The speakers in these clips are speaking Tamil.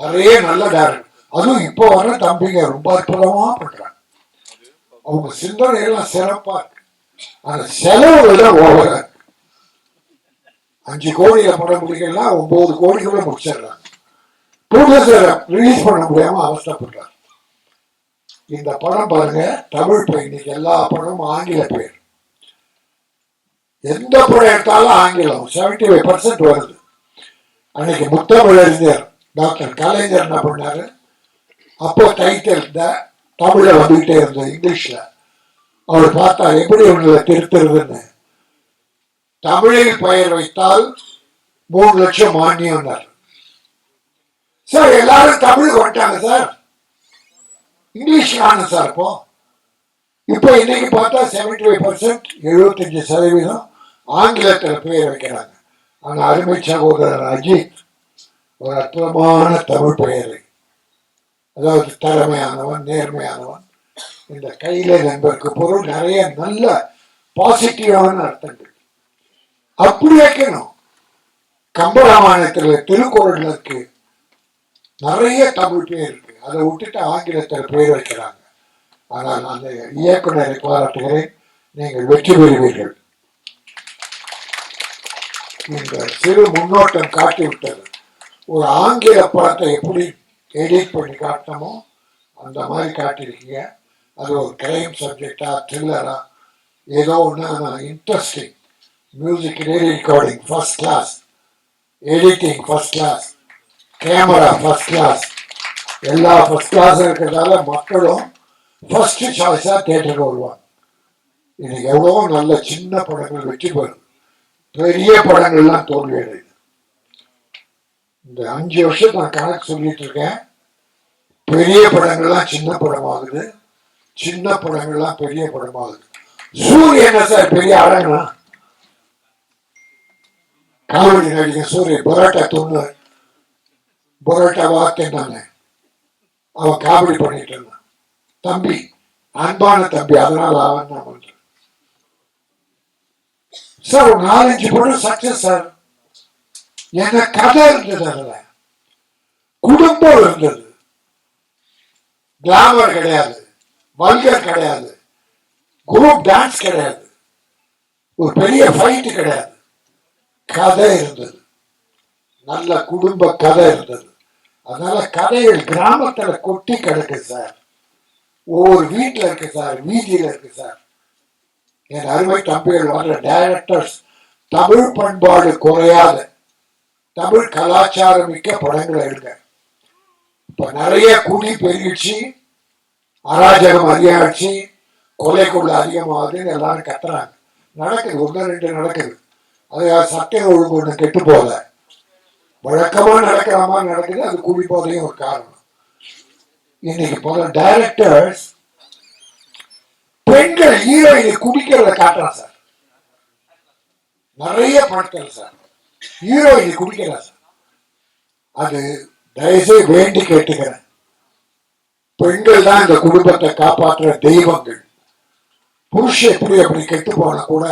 நிறைய நல்ல டேரக்டர் அதுவும் இப்போ வர தம்பிங்க ரொம்ப அற்புதமா பண்றாங்க. அவங்க சிந்தனை எல்லாம் சிறப்பா இருக்கு. அந்த செலவு தான் ஓவர. அஞ்சு கோடியில படம் முடிக்கலாம் ஒன்பது கோடி கூட முடிச்சிடுறாங்க. ப்ரொடியூசர் ரிலீஸ் பண்ண முடியாம அவசரப்படுறாங்க இந்த படம் பாருங்க தமிழ் பெயர் இன்னைக்கு எல்லா படமும் ஆங்கில பெயர் எந்த படம் எடுத்தாலும் ஆங்கிலம். செவன்டி ஃபைவ் பர்சன்ட் வருது. அன்னைக்கு முத்தமிழ் அறிஞர் டாக்டர் கலைஞர் என்ன பண்ணாரு. அப்போ டைட்டில் த தமிழ்ல வந்துகிட்டே இருந்தது இங்கிலீஷ்ல. அவர் பார்த்தா எப்படி உங்களை திருத்துறதுன்னு. தமிழில் பெயர் வைத்தால் மூணு லட்சம் மானியம்னார். சார் எல்லாரும் தமிழுக்கு வந்துட்டாங்க சார். இங்கிலீஷ் காணும் சார் இப்போ. இப்போ இன்னைக்கு பார்த்தா செவன்டி ஃபைவ் பர்சன்ட் எழுபத்தஞ்சு சதவீதம் ஆங்கிலத்தில் பெயர் வைக்கிறாங்க. ஆனால் அருமை சகோதரர் அஜித் ஒரு அற்புதமான தமிழ் பெயரை அதாவது திறமையானவன் நேர்மையானவன். இந்த கையில நண்பருக்கு பொருள் நிறைய நல்ல பாசிட்டிவான அர்த்தங்கள். அப்படி வைக்கணும். கம்பராமாயணத்துல திருக்குறள் இருக்கு நிறைய தமிழ் பேர் இருக்கு. அதை விட்டுட்டு ஆங்கிலத்தில் பேர் வைக்கிறாங்க. ஆனால் அந்த இயக்குநரை பாராட்டுகிறேன். நீங்கள் வெற்றி பெறுவீர்கள். இந்த சிறு முன்னோட்டம் காட்டிவிட்டது. ஒரு ஆங்கில படத்தை எப்படி எடிட் பண்ணி காட்டணுமோ அந்த மாதிரி காட்டியிருக்கீங்க. அது ஒரு கிரைம் சப்ஜெக்டா த்ரில்லரா ஏதோ ஒன்று interesting music recording first class editing first class camera first class எல்லா ஃபர்ஸ்ட் கிளாஸ் இருக்கிறதால மக்களும் ஃபர்ஸ்ட் சாய்ஸாக தேட்டருக்கு வருவாங்க. இன்னைக்கு எவ்வளோ நல்ல சின்ன படங்கள் வெற்றி பெறும். பெரிய படங்கள்லாம் தோல்வி அடையுது இந்த அஞ்சு வருஷம் நான் கணக்கு சொல்லிட்டு இருக்கேன் பெரிய படங்கள்லாம் சின்ன படமாகுது. சின்ன படங்கள்லாம் பெரிய படமாகுது. சூரியன் சார்? பெரிய அடங்கலாம் காமெடி நடிகர் சூரிய பரோட்டா தொண்ணு பரோட்டா வாத்தேன் அவன் காமெடி பண்ணிட்டு இருந்தான். தம்பி அன்பான தம்பி. அதனால அவன் நான் பண்றேன்? சார் ஒரு நாலஞ்சு படம் சக்சஸ் சார். என்ன கதை இருந்தது அதுல. குடும்பம் இருந்தது. கிளாமர் கிடையாது. வல்கர் கிடையாது. குரூப் டான்ஸ் கிடையாது. ஒரு பெரிய ஃபைட் கிடையாது. கதை இருந்தது. நல்ல குடும்ப கதை இருந்தது. அதனால கதைகள் கிராமத்துல கொட்டி கிடக்கு சார். ஒவ்வொரு வீட்டுல இருக்கு சார். வீதியில இருக்கு சார். என் அருமை தம்பிகள் வர்ற டைரக்டர்ஸ் தமிழ் பண்பாடு குறையாது. தமிழ் கலாச்சாரம் மிக்க படங்களை எடுங்க. இப்ப நிறைய கூலி பெருகிடுச்சு அராஜகம் அதிகமாச்சு. கொலை கொள்ள அதிகமாகுதுன்னு எல்லாரும் கத்துறாங்க. நடக்குது ஒன்று ரெண்டு நடக்குது. அது சட்டம் ஒழுங்கு ஒன்று கெட்டு போல வழக்கமா நடக்கிற மாதிரி நடக்குது அது கூலி போதையும் ஒரு காரணம். இன்னைக்கு போல டைரக்டர்ஸ் பெண்கள் ஹீரோயினை குடிக்கிறத காட்டுறான் சார். நிறைய படத்தில் சார். ஹீரோயின் குடிக்கிறார் அது தயவுசெய்து வேண்டி கேட்டுக்கிறேன். பெண்கள் தான் இந்த குடும்பத்தை காப்பாற்றுற தெய்வங்கள். புருஷன் எப்படி அப்படி கெட்டு போனா கூட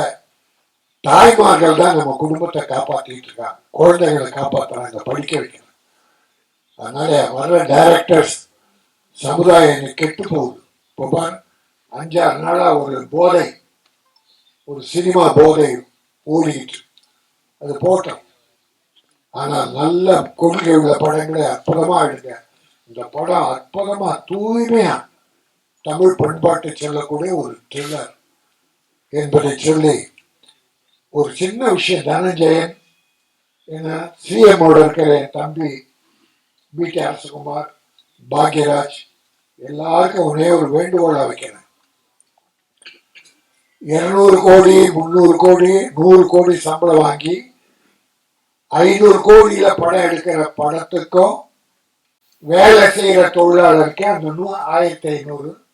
தாய்மார்கள் தான் நம்ம குடும்பத்தை காப்பாத்திட்டு இருக்காங்க. குழந்தைகளை காப்பாற்றுறாங்க படிக்க வைக்கிறாங்க. அதனால வர்ற டைரக்டர்ஸ் சமுதாயம் கெட்டு போகுது. இப்போ அஞ்சாறு நாளா ஒரு போதை ஒரு சினிமா போதை ஓடிக்கிட்டு அது போட்டோம் ஆனால் நல்ல கொள்கை உள்ள படங்களை அற்புதமா எடுங்க இந்த படம் அற்புதமா தூய்மையா தமிழ் பண்பாட்டை சொல்லக்கூடிய ஒரு த்ரில்லர் என்பதை சொல்லி ஒரு சின்ன விஷயம் தனஞ்சயன் என்ன சிஎம்மோட இருக்கிற என் தம்பி பி டி அரசகுமார் பாக்யராஜ் எல்லாருக்கும் ஒரே ஒரு வேண்டுகோளா வைக்கிறேன். இருநூறு கோடி முந்நூறு கோடி நூறு கோடி சம்பளம் வாங்கி ஐநூறு கோடியில படம் எடுக்கிற படத்துக்கும் வேலை செய்கிற தொழிலாளருக்கு அந்த நூ ஆயிரத்தி ஐநூறு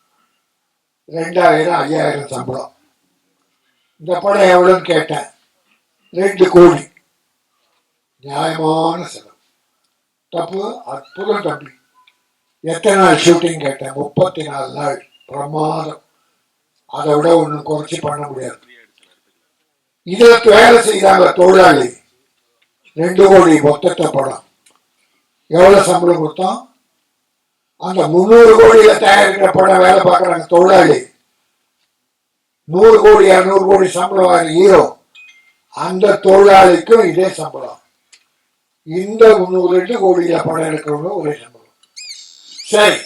ரெண்டாயிரம் ஐயாயிரம் சம்பளம். இந்த படம் எவ்வளோன்னு கேட்டேன். ரெண்டு கோடி. நியாயமான செலவு. தப்பு அற்புதம் தம்பி. எத்தனை நாள் ஷூட்டிங் கேட்டேன். முப்பத்தி நாலு நாள். பிரமாதம். அதை விட ஒன்றும் குறைச்சி பண்ண முடியாது. இதுல வேலை செய்கிறாங்க தொழிலாளி. ரெண்டு கோடி மொத்தத்தை படம் எவ்வளவு சம்பளம் கொடுத்தோம்? அந்த முந்நூறு கோடியில தயாரிக்கிற படம் வேலை பார்க்கறாங்க தொழிலாளி. நூறு கோடி இரநூறு கோடி சம்பளம் வாங்க ஹீரோ அந்த தொழிலாளிக்கும் இதே சம்பளம். இந்த முந்நூறு ரெண்டு கோடியில படம் எடுக்கிறவங்க ஒரே சம்பளம். சரி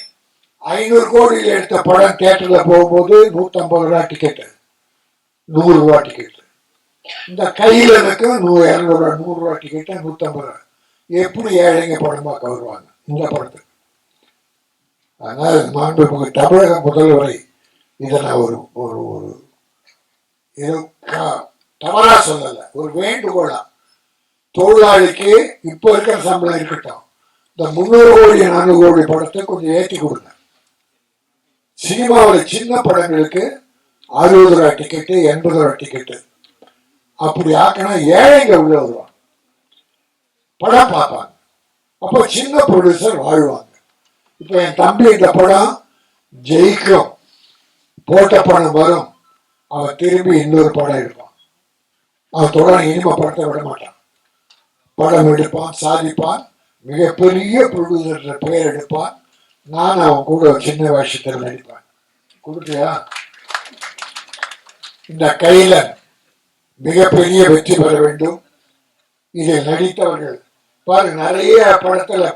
ஐநூறு கோடியில் எடுத்த படம் தேட்டரில் போகும்போது நூற்றம்பது ரூபா டிக்கெட்டு நூறு ரூபா டிக்கெட்டு இந்த கையில் இருக்க நூறு இரநூறுவா நூறு ரூபா டிக்கெட்டு நூற்றம்பது ரூபா எப்படி ஏழைங்க படமா கவருவாங்க? இந்த படத்துக்கு அதனால் மாண்புமிகு தமிழக முதல்வரை இதை நான் ஒரு ஒரு ஒரு இது க- ஒரு வேண்டுகோளா. தொழிலாளிக்கு இப்போ இருக்கிற சம்பளம் இருக்கட்டும். இந்த முந்நூறு கோடி நானூறு கோடி படத்தை கொஞ்சம் ஏற்றி கொடுங்க. சினிமாவில் சின்ன படங்களுக்கு அறுபது ரூபா டிக்கெட்டு எண்பது ரூபா டிக்கெட்டு அப்படி ஆக்கினா ஏழைங்க உள்ள வருவாங்க. படம் பார்ப்பாங்க. அப்போ சின்ன ப்ரொடியூசர் வாழ்வாங்க. இப்போ என் தம்பி இந்த படம் ஜெயிக்கும். போட்ட படம் வரும். அவன் திரும்பி இன்னொரு படம் எடுப்பான். அவன் தொடர்ந்து இனிமே படத்தை விட மாட்டான். படம் எடுப்பான் சாதிப்பான். மிகப்பெரிய ப்ரொடியூசர் பெயர் எடுப்பான். நான் அவன் கூட சின்ன வருஷத்தில் நடிப்பேன். கொடுக்கலையா? இந்த கையில மிகப்பெரிய வெற்றி பெற வேண்டும். இதில் நடித்தவர்கள் பாரு நிறைய படத்துல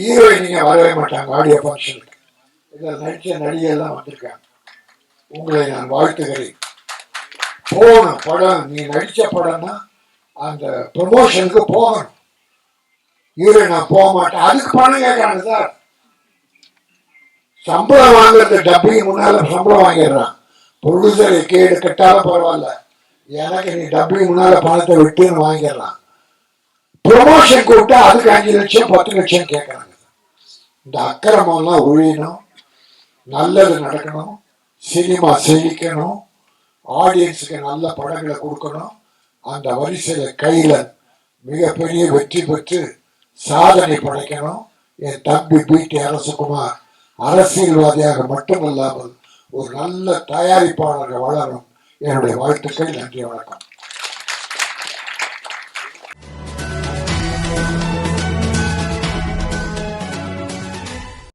ஹீரோயினிங்க வரவே மாட்டாங்க ஆடியோ ஃபங்க்ஷனுக்கு இதில் நடித்த நடிகையெல்லாம் வந்திருக்காங்க. உங்களை நான் வாழ்த்துகிறேன். போகணும் படம் நீ நடித்த படம்னா அந்த ப்ரொமோஷனுக்கு போகணும். ஹீரோ நான் போக மாட்டேன். அதுக்கு பணம் கேட்கறாங்க சார். சம்பளம் வாங்குறது டப்பிங் முன்னால சம்பளம் வாங்கிடுறான். ப்ரொடியூசரை கேடு கட்டாலும் பரவாயில்ல. எனக்கு நீ டபுள் முன்னால பணத்தை விட்டுன்னு வாங்கிடலாம். ப்ரொமோஷன் கூப்பிட்டா அதுக்கு அஞ்சு லட்சம் பத்து லட்சம் கேட்கறாங்க. இந்த அக்கிரமம்லாம் ஒழியணும். நல்லது நடக்கணும். சினிமா செழிக்கணும். ஆடியன்ஸுக்கு நல்ல படங்களை கொடுக்கணும். அந்த வரிசையில கையில மிகப்பெரிய வெற்றி பெற்று சாதனை படைக்கணும். என் தம்பி பிடி அரசகுமார் அரசியல்வாதியாக மட்டுமல்லாமல் ஒரு நல்ல தயாரிப்பாளர்கள் வளரும் என்னுடைய வாழ்த்துக்கள் நன்றி வணக்கம்.